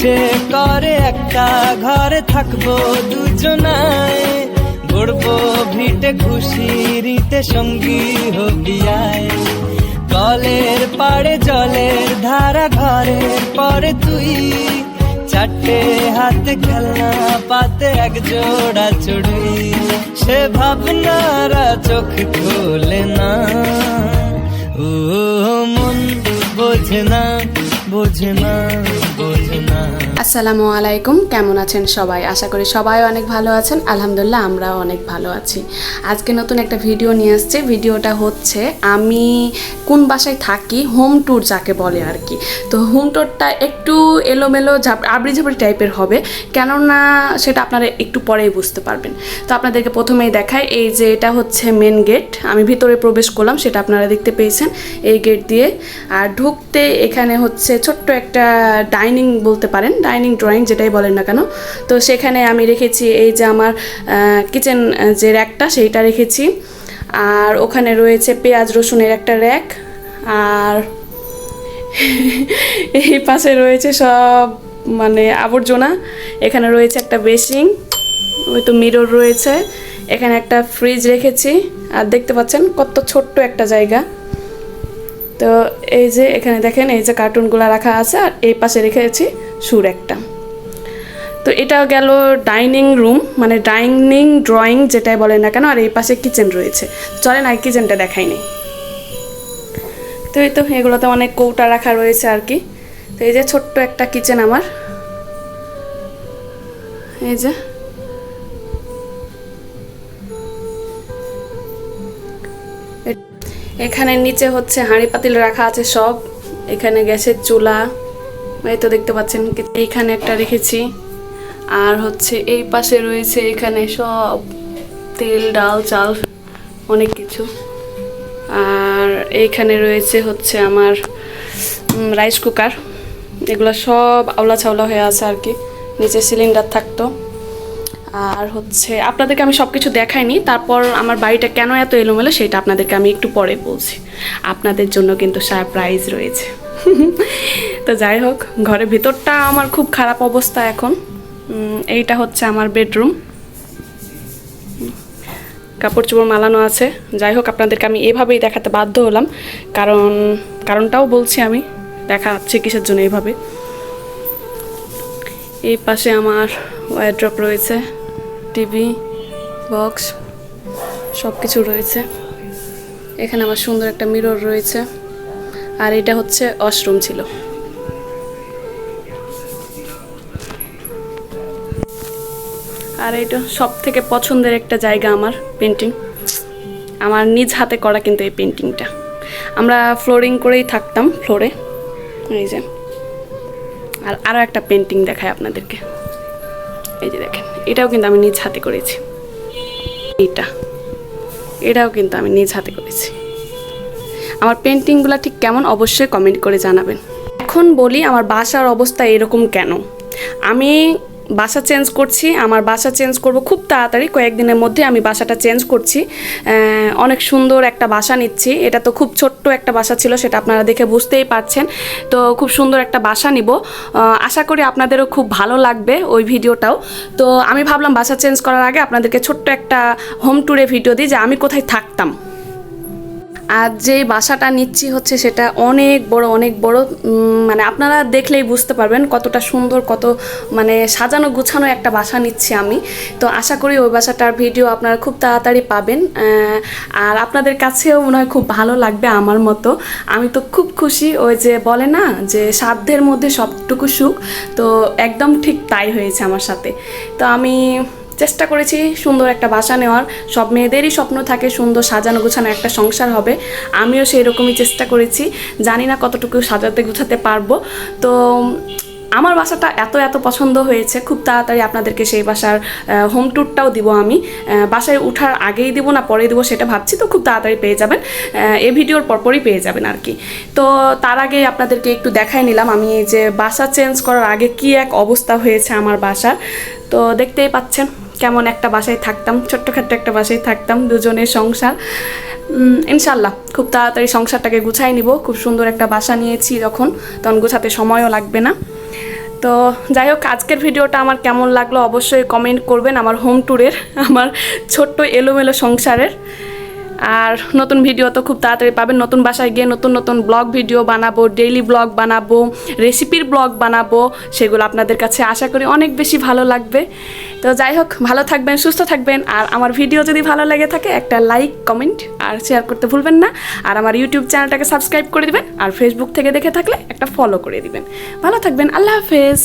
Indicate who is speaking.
Speaker 1: ইচ্ছে করে একটা ঘরে থাকব দুজনায়। গড়বো ভিটে খুশিরিতে সঙ্গী হবিয়ায়। কলের পাড়ে জলের ধারা, ঘরের পরে তুই। চারটে হাতে খেলনা, পাতে এক জোড়া চড়ুই। সে ভাবনারা চোখ খোলে না। ও, মন বোঝে না বোঝে না।
Speaker 2: আসসালামু আলাইকুম, কেমন আছেন সবাই? আশা করি সবাই অনেক ভালো আছেন। আলহামদুলিল্লাহ, আমরাও অনেক ভালো আছি। আজকে নতুন একটা ভিডিও নিয়ে আসছে। ভিডিওটা হচ্ছে, আমি কোন বাসায় থাকি, হোম ট্যুর যাকে বলে আর কি। তো হোম ট্যুরটা একটু এলোমেলো আবরি ঝাবড়ি টাইপের হবে। কেননা সেটা আপনারা একটু পরেই বুঝতে পারবেন। তো আপনাদেরকে প্রথমেই দেখাই, এই যে এটা হচ্ছে মেন গেট আমি ভিতরে প্রবেশ করলাম, সেটা আপনারা দেখতে পেয়েছেন। এই গেট দিয়ে। আর ঢুকতে এখানে হচ্ছে ছোট্ট একটা ডাইনিং বলতে পারেন, ডাইনিং ড্রয়িং যেটাই বলেন না কেন। তো সেখানে আমি রেখেছি এই যে আমার কিচেন যে র্যাকটা সেইটা রেখেছি। আর ওখানে রয়েছে পেঁয়াজ রসুনের একটা র্যাক। আর এই পাশে রয়েছে সব মানে আবর্জনা। এখানে রয়েছে একটা বেসিং ওই তো মিরর রয়েছে। এখানে একটা ফ্রিজ রেখেছি। আর দেখতে পাচ্ছেন কত ছোট্ট একটা জায়গা। তো এই যে এখানে দেখেন, এই যে কার্টুনগুলো রাখা আছে আর এই পাশে রেখেছি সুর একটা। তো এটা গেল ডাইনিং রুম মানে ডাইনিং ড্রয়িং যেটাই বলেন না কেন, আর এই পাশে কিচেন রয়েছে। চলেন আর কিচেনটা দেখাইনি তো এই তো, এগুলোতে অনেক কৌটা রাখা রয়েছে আর কি। তো এই যে ছোট্ট একটা কিচেন আমার। এই যে। এখানে নিচে হচ্ছে হাঁড়ি পাতিল রাখা আছে সব। এখানে গ্যাসের চুলা, এই তো দেখতে পাচ্ছেন এইখানে একটা রেখেছি। আর হচ্ছে এই পাশে রয়েছে এখানে সব তেল, ডাল, চাল, অনেক কিছু। আর এইখানে রয়েছে হচ্ছে আমার রাইস কুকার এগুলো সব আওলা ছাওলা হয়ে আছে আর কি। নিচে সিলিন্ডার থাকতো। আর হচ্ছে আপনাদেরকে আমি সব কিছু দেখাইনি, তারপর আমার বাড়িটা কেন এত এলোমেলো সেটা আপনাদেরকে আমি একটু পরে বলছি। আপনাদের জন্য কিন্তু সারপ্রাইজ রয়েছে। তো যাই হোক, ঘরের ভিতরটা আমার খুব খারাপ অবস্থা এখন। এইটা হচ্ছে আমার বেডরুম কাপড় চোপড় মালানো আছে। যাই হোক, আপনাদেরকে আমি এভাবেই দেখাতে বাধ্য হলাম। কারণ, কারণটাও বলছি আমি দেখাচ্ছি কিসের জন্য এইভাবে এই পাশে আমার ওয়ারড্রপ রয়েছে টিভি বক্স সব কিছু রয়েছে। এখানে আমার সুন্দর একটা মিরর রয়েছে, আর এটা হচ্ছে ওয়াশরুম ছিল। আর এটা সব থেকে পছন্দের একটা জায়গা আমার পেন্টিং আমার নিজ হাতে করা কিন্তু এই পেন্টিংটা আমরা ফ্লোরিং করেই থাকতাম ফ্লোরে এই যে। আর আরও একটা পেন্টিং দেখায় আপনাদেরকে। এই যে দেখেন, এটাও কিন্তু আমি নিজ হাতে করেছি। এটা এটাও কিন্তু আমি নিজ হাতে করেছি। আমার পেন্টিংগুলো ঠিক কেমন অবশ্যই কমেন্ট করে জানাবেন। এখন বলি আমার বাসার অবস্থা এরকম কেন? আমি বাসা চেঞ্জ করছি, আমার বাসা চেঞ্জ করব খুব তাড়াতাড়ি, কয়েকদিনের মধ্যে আমি বাসাটা চেঞ্জ করছি। অনেক সুন্দর একটা বাসা নিচ্ছি, এটা তো খুব ছোট্ট একটা বাসা ছিল, সেটা আপনারা দেখে বুঝতেই পারছেন। তো খুব সুন্দর একটা বাসা নিব। আশা করি আপনাদেরও খুব ভালো লাগবে ওই ভিডিওটাও। তো আমি ভাবলাম বাসা চেঞ্জ করার আগে আপনাদেরকে ছোট্ট একটা হোম ট্যুরে ভিডিও দিই যে আমি কোথায় থাকতাম। আর যে বাসাটা নিচ্ছি হচ্ছে সেটা অনেক বড় অনেক বড় মানে আপনারা দেখলেই বুঝতে পারবেন কতটা সুন্দর, কত মানে সাজানো গুছানো একটা বাসা নিচ্ছি আমি। তো আশা করি ওই বাসাটার ভিডিও আপনারা খুব তাড়াতাড়ি পাবেন আর আপনাদের কাছেও মনে হয় খুব ভালো লাগবে আমার মতো। আমি তো খুব খুশি ওই যে বলে না যে সাধ্যের মধ্যে সবটুকু সুখ, তো একদম ঠিক তাই হয়েছে আমার সাথে। তো আমি চেষ্টা করেছি সুন্দর একটা বাসা নেওয়ার। সব মেয়েদেরই স্বপ্ন থাকে সুন্দর সাজানো গোছানো একটা সংসার হবে। আমিও সেই রকমই চেষ্টা করেছি। জানি না কতটুকু সাজাতে গুছাতে পারব। তো, আমার বাসাটা এত এত পছন্দ হয়েছে। খুব তাড়াতাড়ি আপনাদেরকে সেই বাসার হোম ট্যুরটাও দিব আমি। বাসায় উঠার আগেই দিব না পরে দিব সেটা ভাবছি তো খুব তাড়াতাড়ি পেয়ে যাবেন। এই ভিডিওর পরপরই পেয়ে যাবেন আর কি। তো, তার আগে আপনাদেরকে একটু দেখাই নিলাম আমি যে বাসা চেঞ্জ করার আগে কি এক অবস্থা হয়েছে আমার বাসার। তো, দেখতেই পাচ্ছেন। কেমন একটা বাসায় থাকতাম ছোট্টখাট্ট একটা বাসায় থাকতাম, দুজনের সংসার। ইনশাল্লাহ খুব তাড়াতাড়ি সংসারটাকে গুছাই নিব। খুব সুন্দর একটা বাসা নিয়েছি যখন, তখন গুছাতে সময়ও লাগবে না। তো যাই হোক, আজকের ভিডিওটা আমার কেমন লাগল অবশ্যই কমেন্ট করবেন আমার হোম ট্যুরের আমার ছোট্ট এলোমেলো সংসারের। আর নতুন ভিডিও তো খুব তাড়াতাড়ি পাবেন। নতুন বাসায় গিয়ে নতুন নতুন ব্লগ ভিডিও বানাবো ডেইলি ব্লগ বানাবো রেসিপির ব্লগ বানাবো, সেগুলো আপনাদের কাছে আশা করি অনেক বেশি ভালো লাগবে। তো যাই হোক, ভালো থাকবেন, সুস্থ থাকবেন। আর আমার ভিডিও যদি ভালো লেগে থাকে, একটা লাইক কমেন্ট আর শেয়ার করতে ভুলবেন না। আর আমার ইউটিউব চ্যানেলটাকে সাবস্ক্রাইব করে দিবেন। আর ফেসবুক থেকে দেখে থাকলে একটা ফলো করে দিবেন। ভালো থাকবেন, আল্লাহ হাফেজ।